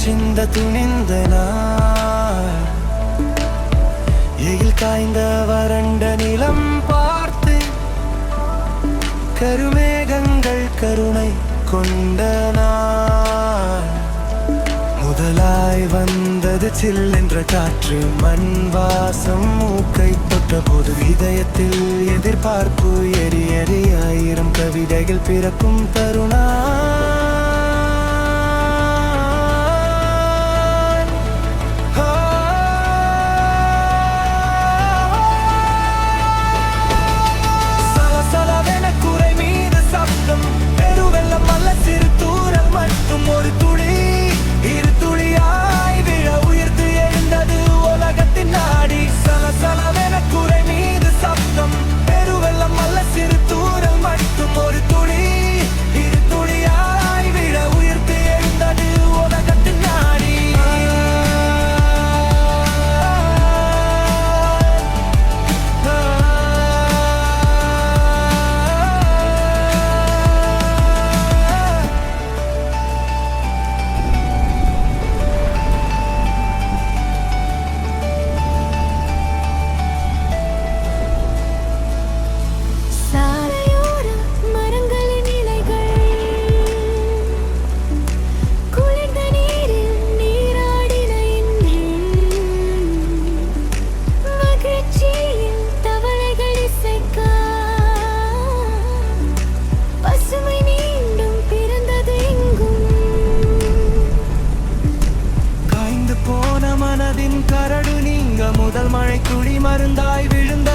சிந்த துணிந்த நாள் எயில் காய்ந்த வறண்ட நிலம் பார்த்து கருமேகங்கள் கருணை கொண்ட நாள். முதலாய் வந்தது சில்லென்ற காற்று மண் வாசம் மூக்கை தொட்ட போது இதயத்தில் எதிர்பார்ப்பு எரி எரி ஆயிரம் கவிதைகள் பிறக்கும் தருணா. குடி மருந்தாய் விழுந்த